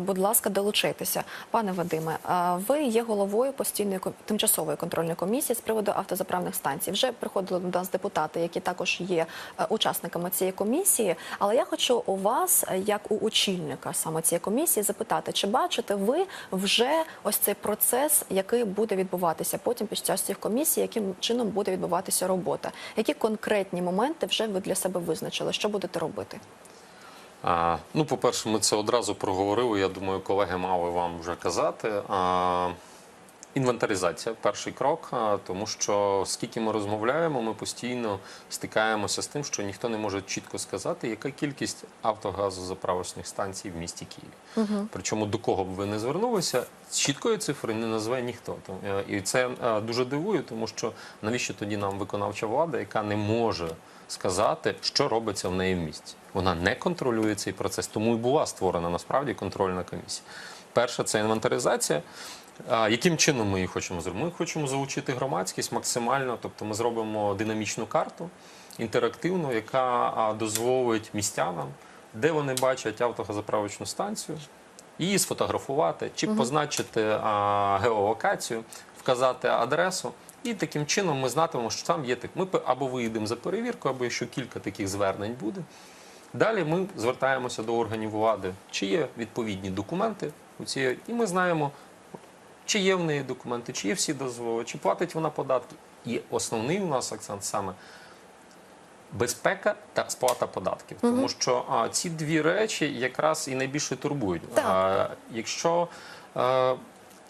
будь ласка, долучитися. Пане Вадиме, ви є головою постійної тимчасової контрольної комісії з приводу автозаправних станцій. Вже приходили до нас депутати, які також є е, учасниками цієї комісії. Але я хочу у вас, е, як у очільника саме цієї комісії, запитати, чи бачите ви вже ось цей процес, який буде відбуватися потім під час цих комісій, яким чином буде відбуватися робота? Які конкретні моменти вже ви для себе визначили? Що будете робити? Ну, по-перше, ми це одразу проговорили. Я думаю, колеги мали вам вже казати. Інвентаризація перший крок, тому що скільки ми розмовляємо, ми постійно стикаємося з тим, що ніхто не може чітко сказати, яка кількість автогазозаправочних станцій в місті Києві. Причому до кого б ви не звернулися, чіткої цифри не назве ніхто. Е, І це е, дуже дивує, тому що навіщо тоді нам виконавча влада, яка не може сказати, що робиться в неї в місті. Вона не контролює цей процес, тому і була створена насправді контрольна комісія. Перше це інвентаризація. А, Яким чином ми її хочемо зробити? Ми хочемо залучити громадськість максимально, тобто ми зробимо динамічну карту інтерактивну, яка дозволить містянам, де вони бачать автогазоправочну станцію, її сфотографувати чи позначити а, геолокацію, вказати адресу. І таким чином ми знатимемо, що там є так. Ми або виїдемо за перевірку, або якщо кілька таких звернень буде. Далі ми звертаємося до органів влади, чи є відповідні документи у цієї, і ми знаємо, чи є в неї документи, чи є всі дозволи, чи платить вона податки. І основний у нас акцент саме безпека та сплата податків. Тому що а, ці дві речі якраз і найбільше турбують. Так. А, якщо а,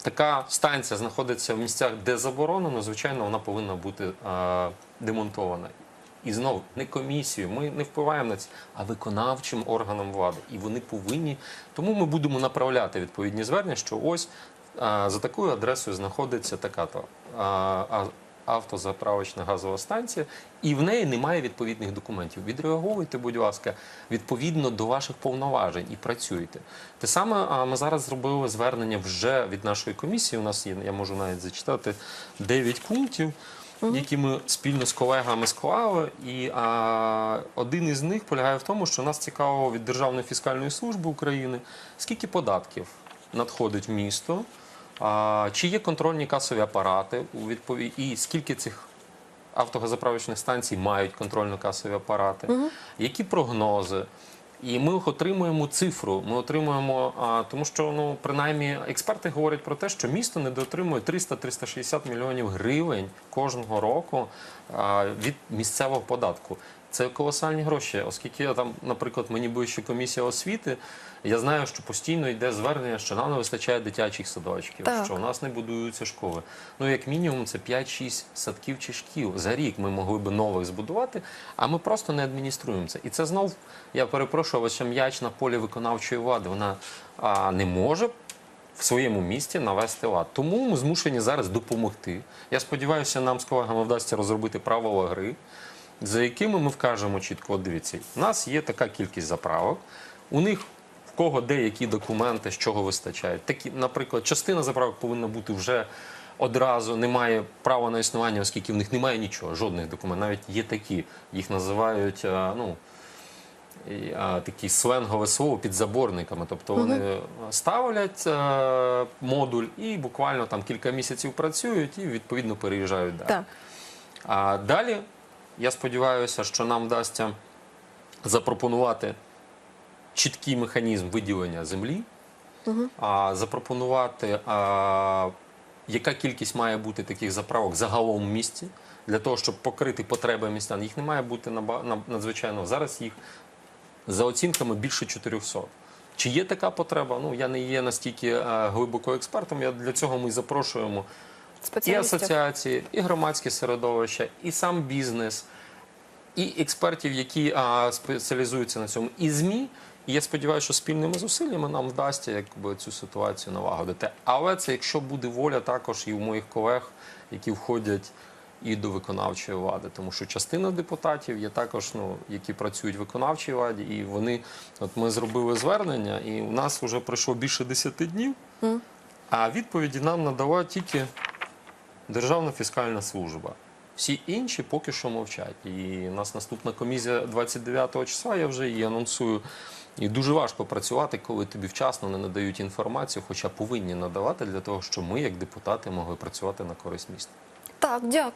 така станція знаходиться в місцях, де заборонено, звичайно, вона повинна бути е, демонтована. І знову не комісію, ми не впливаємо на це, а виконавчим органам влади. І вони повинні. Тому ми будемо направляти відповідні звернення, що ось е, за такою адресою знаходиться така-то а, а, автозаправочна газова станція, і в неї немає відповідних документів. Відреагуйте, будь ласка, відповідно до ваших повноважень і працюйте. Те саме ми зараз зробили звернення вже від нашої комісії. У нас є, я можу навіть зачитати 9 пунктів. Які ми спільно з колегами склали, і а, один із них полягає в тому, що нас цікаво від Державної фіскальної служби України, скільки податків надходить в місто, чи є контрольні касові апарати у відповідь, і скільки цих автогазоправочних станцій мають контрольно-касові апарати, які прогнози. І ми отримуємо цифру. Ми отримуємо, а, тому що ну принаймні експерти говорять про те, що місто недоотримує 300-360 мільйонів гривень кожного року а, від місцевого податку. Це колосальні гроші, оскільки я там, наприклад, мені ближче комісія освіти. Я знаю, що постійно йде звернення, що нам не вистачає дитячих садочків, Так. що у нас не будуються школи. Ну, як мінімум, це 5-6 садків чи шкіл. За рік ми могли би нових збудувати, а ми просто не адмініструємо це. І це знов, я перепрошую, ось м'яч на полі виконавчої влади. Вона а, не може в своєму місті навести лад. Тому ми змушені зараз допомогти. Я сподіваюся, нам з колегами вдасться розробити правила гри, за якими ми вкажемо чітко, от дивіться, у нас є така кількість заправок, у них в кого деякі документи, з чого вистачають. Такі, наприклад, частина заправок повинна бути вже одразу, немає права на існування, оскільки в них немає нічого, жодних документів. Навіть є такі, їх називають, а, ну, такі сленгове слово під заборниками. Тобто вони ставлять е, модуль і буквально там кілька місяців працюють і відповідно переїжджають далі. Так. А далі я сподіваюся, що нам вдасться запропонувати чіткий механізм виділення землі, а, запропонувати, а, яка кількість має бути таких заправок загалом в місті, для того, щоб покрити потреби містян. Їх не має бути надзвичайно. Зараз їх за оцінками більше 400. Чи є така потреба? Ну я не є настільки е, глибоко експертом. Я для цього ми запрошуємо і асоціації, і громадське середовище, і сам бізнес, і експертів, які а, спеціалізуються на цьому, і ЗМІ. І я сподіваюся, що спільними зусиллями нам вдасться якби, цю ситуацію налагодити. Але це якщо буде воля також і у моїх колег, які входять і до виконавчої влади, тому що частина депутатів є також, ну які працюють в виконавчій владі, і вони, от ми зробили звернення, і у нас вже пройшло більше 10 днів, а відповіді нам надала тільки Державна фіскальна служба. Всі інші поки що мовчать. І у нас наступна комісія 29 числа, я вже її анонсую. І дуже важко працювати, коли тобі вчасно не надають інформацію, хоча повинні надавати для того, щоб ми, як депутати, могли працювати на користь міста. Так, дякую.